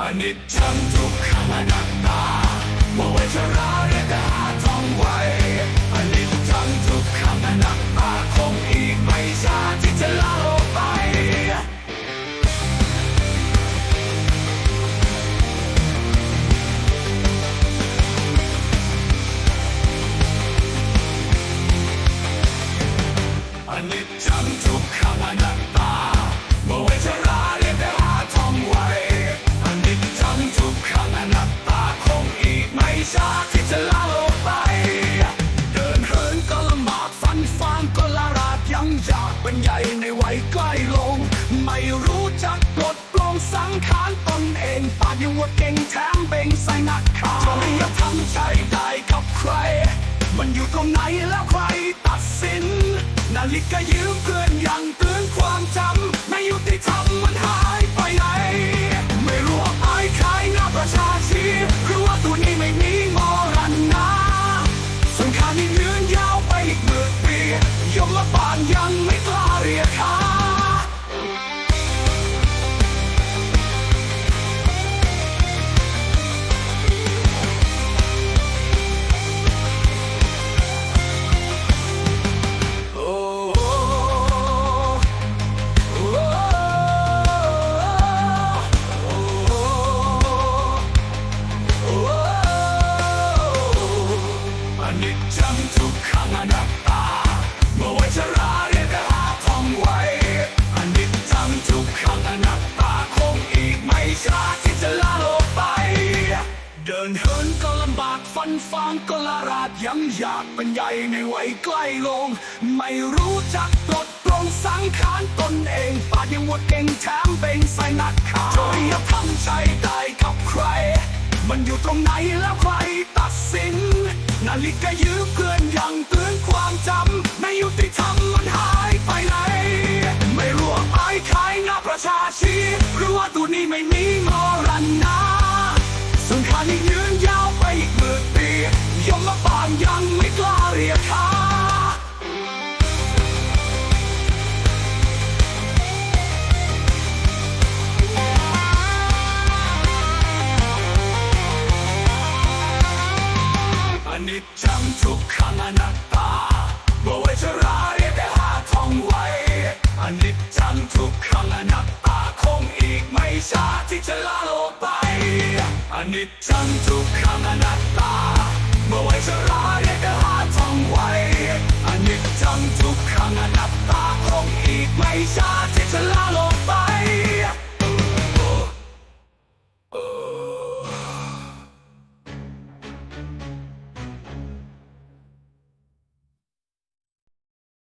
อนิจจังทุกขังอนัตตาโมเวชราเรียก ใหญ่ในวัยใกล้ลง ไม่รู้จักปลดปลงสังขารตนเองปากยังว่าเก่งแถมเบ่งใส่นักข่าวจริยธรรมใจ ลิกก็ยืมเพื่อนยังเตื นเหินก็ลำบากฟันฟางก็ลาราดยังอยากเป็นใหญ่ในวัยใกล้ลง ไม่รู้จักปลดปลงสังขารตนเองปากยังว่าเก่งแถมเป็นใส่นักข่าวจรยธรรมใช้ได้กับใคร มันอยู่ตรงไหนแล้วใครตัดสิน นาฬิกายืมเพื่อนยังเตือนความจำไม่ยุติธรรม จจังทุกครั้งอนัตตาเมื่อวัชราเรียกแต่หาท่องไว้อนิจจังทุกครั้งอนัตตาคงอีกไม่ช้าที่จะลาโลกไปอนิจจังทุกครั้งอนัตตาเมื่อวัชราเรียกแต่หา